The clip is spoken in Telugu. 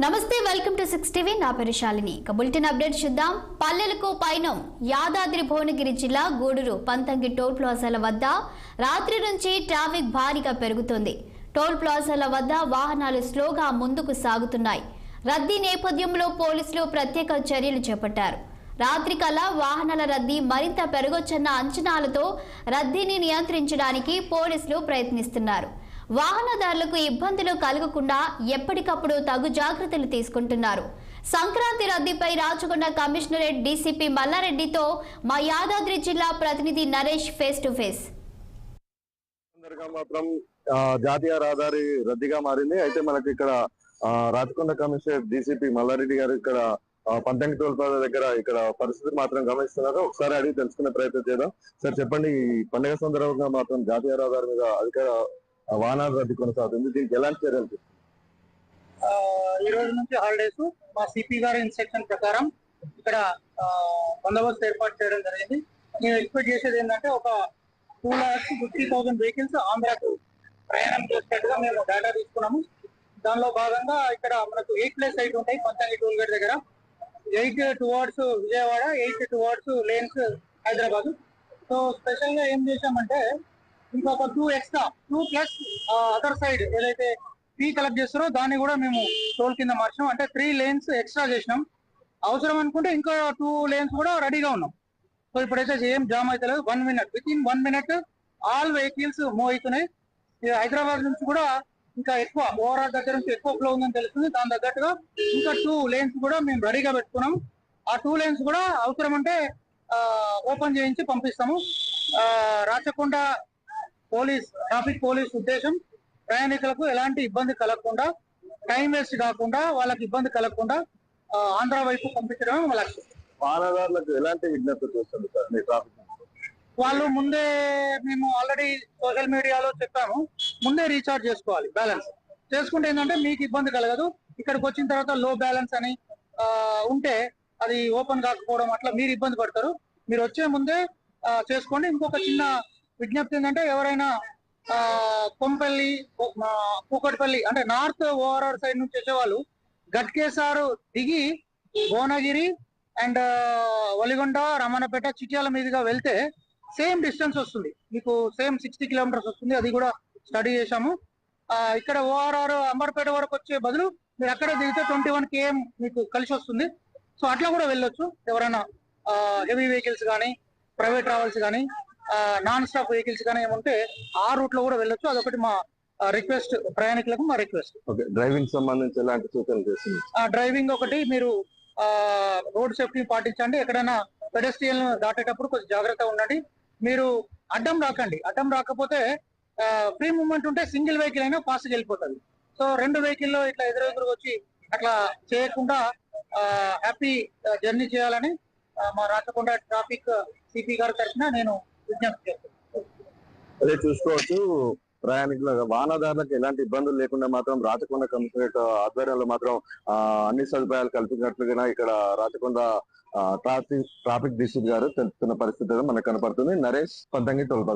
నమస్తే వెల్కమ్ టు సిక్స్ టీవీ. నా పేరు శాలిని. ఇక బులెటిన్ అప్డేట్ చూద్దాం. పల్లెలకు పైనం యాదాద్రి భువనగిరి జిల్లా గూడూరు పంతంగి టోల్ ప్లాజాల వద్ద రాత్రి నుంచి ట్రాఫిక్ భారీగా పెరుగుతుంది. టోల్ ప్లాజాల వద్ద వాహనాలు స్లోగా ముందుకు సాగుతున్నాయి. రద్దీ నేపథ్యంలో పోలీసులు ప్రత్యేక చర్యలు చేపట్టారు. రాత్రి కల్లా వాహనాల రద్దీ మరింత పెరగొచ్చన్న అంచనాలతో రద్దీని నియంత్రించడానికి పోలీసులు ప్రయత్నిస్తున్నారు. వాహనదారులకు ఇబ్బందులు కలగకుండా ఎప్పటికప్పుడు తగు జాగ్రత్తలు తీసుకుంటున్నారు. సంక్రాంతి రద్దీపై రాచకొండ కమిషనరేట్ డీసీపీ మల్లారెడ్డితో మా యాదాద్రి జిల్లా ప్రతినిధి నరేష్ ఫేస్ టు ఫేస్. మాత్రం జాతీయ రహదారి రద్దీగా మారింది. అయితే మనకి ఇక్కడ రాచకొండ కమిషనర్ డీసీపీ మల్లారెడ్డి గారు ఇక్కడ పంతంగి టోల్ ప్లాజా దగ్గర ఇక్కడ పరిస్థితి మాత్రం గమనిస్తున్నారు. ఒకసారి అడిగి తెలుసుకునే ప్రయత్నం చేద్దాం. సార్ చెప్పండి ఈ పండుగ సందర్భంగా మాత్రం జాతీయ రహదారి మీద అధికార వాహనాల రద్దు కొనసాగుతుంది. దీనికి ఎలాంటి చర్యలు ఈ రోజు నుంచి హాలిడేస్ మా సిపి గారి ఇన్స్ట్రక్షన్ ప్రకారం ఇక్కడ బందోబస్తు ఏర్పాటు చేయడం జరిగింది. నేను ఎక్స్పెక్ట్ చేసేది ఏంటంటే ఒక two lakhs fifty thousand vehicles ఆంధ్రాకు ప్రయాణం చేసినట్టుగా మేము డేటా తీసుకున్నాము. దానిలో భాగంగా ఇక్కడ మనకు ఎయిట్ ప్లేస్ ఎయిట్ ఉంటాయి. పంచాంగి టోల్ గేట్ దగ్గర. Eight towards Vijayawada eight towards lanes Hyderabad. So స్పెషల్గా ఏం చేశామంటే ఇంకొక two extra two plus other side ఏదైతే ఫీ కలెక్ట్ చేస్తారో దాన్ని కూడా మేము టోల్ కింద మార్చాం అంటే త్రీ లేన్స్ ఎక్స్ట్రా చేసినాం. అవసరం అనుకుంటే ఇంకా టూ లేన్స్ కూడా రెడీగా ఉన్నాం. సో ఇప్పుడైతే ఏం జామ్ అయితే లేదు. One minute within one minute all vehicles move అవుతున్నాయి హైదరాబాద్ నుంచి కూడా ఇంకా ఎక్కువ ఓవరాల్ దగ్గర నుంచి ఎక్కువ ఫ్లో ఉందని తెలుస్తుంది. దాని తగ్గట్టుగా ఇంకా టూ లేన్స్ కూడా మేము రెడీగా పెట్టుకున్నాం. ఆ టూ లేన్స్ కూడా అవసరం అంటే ఓపెన్ చేయించి పంపిస్తాము. రాచకొండ పోలీస్ ట్రాఫిక్ పోలీస్ ఉద్దేశం ప్రయాణికులకు ఎలాంటి ఇబ్బంది కలగకుండా టైం వేస్ట్ కాకుండా వాళ్ళకి ఇబ్బంది కలగకుండా ఆంధ్ర వైపు పంపించడం లక్ష్యం. వాహనదారులకు ఎలాంటి విజ్ఞప్తి చేస్తుంది సార్ మీ ట్రాఫిక్ వాళ్ళు ముందే మేము ఆల్రెడీ సోషల్ మీడియాలో చెప్పాము ముందే రీఛార్జ్ చేసుకోవాలి బ్యాలెన్స్. చేసుకుంటే ఏంటంటే మీకు ఇబ్బంది కలగదు ఇక్కడికి వచ్చిన తర్వాత లో బ్యాలెన్స్ అని ఉంటే అది ఓపెన్ కాకపోవడం అట్లా మీరు ఇబ్బంది పడతారు. మీరు వచ్చే ముందే చేసుకోండి. ఇంకొక చిన్న విజ్ఞప్తి ఏంటంటే ఎవరైనా కొంపల్లి కూకట్పల్లి అంటే నార్త్ ఓవరాల్ సైడ్ నుంచి వచ్చేవాళ్ళు గట్కేసారు దిగి భువనగిరి అండ్ వలిగొండ రమణపేట చిట్యాల మీదుగా వెళ్తే సేమ్ డిస్టెన్స్ వస్తుంది. మీకు సేమ్ సిక్స్టీ కిలోమీటర్స్ వస్తుంది. అది కూడా స్టడీ చేశాము. ఇక్కడ ఓఆర్ఆర్ అంబర్పేట వరకు వచ్చే బదులు మీరు అక్కడ దిగితే ట్వంటీ వన్ కేఎం మీకు కలిసి వస్తుంది. సో అట్లా కూడా వెళ్ళొచ్చు. ఎవరైనా హెవీ వెహికల్స్ కానీ ప్రైవేట్ ట్రావెల్స్ కానీ నాన్ స్టాప్ వెహికల్స్ కానీ ఏముంటే ఆ రూట్లో కూడా వెళ్ళొచ్చు. అదొకటి మా రిక్వెస్ట్ ప్రయాణికులకు మా రిక్వెస్ట్ ఓకే. డ్రైవింగ్ సంబంధించి ఎలాంటి సూచనలు చేస్తుంది ఆ డ్రైవింగ్ ఒకటి మీరు ఆ రోడ్ సేఫ్టీ పాటించండి. ఎక్కడైనా పెడస్ట్రియల్ దాటేటప్పుడు కొంచెం జాగ్రత్తగా ఉండండి. మీరు అడ్డం రాకండి. అడ్డం రాకపోతే ఫ్రీ మూవ్మెంట్ ఉంటే సింగిల్ వెహికల్ అయినా ఫాస్ట్ వెళ్ళిపోతుంది సో రెండు వెహికల్లో ఇట్లా ఎదురెదురు వచ్చి అట్లా చేయకుండా హ్యాపీ జర్నీ చేయాలని మా రాచకొండ ట్రాఫిక్ సిపి గారి తరఫున నేను అదే చూసుకోవచ్చు. ప్రయాణికుల వాహనదారులకు ఎలాంటి ఇబ్బందులు లేకుండా మాత్రం రాచకొండ కమిషనరేట్ ఆధ్వర్యంలో మాత్రం అన్ని సదుపాయాలు కల్పించినట్లుగా ఇక్కడ రాచకొండ ట్రాఫిక్ ట్రాఫిక్ డీసీపీ గారు తెలుపుతున్న పరిస్థితి మనకు కనపడుతుంది. నరేష్ పంతంగి టోల్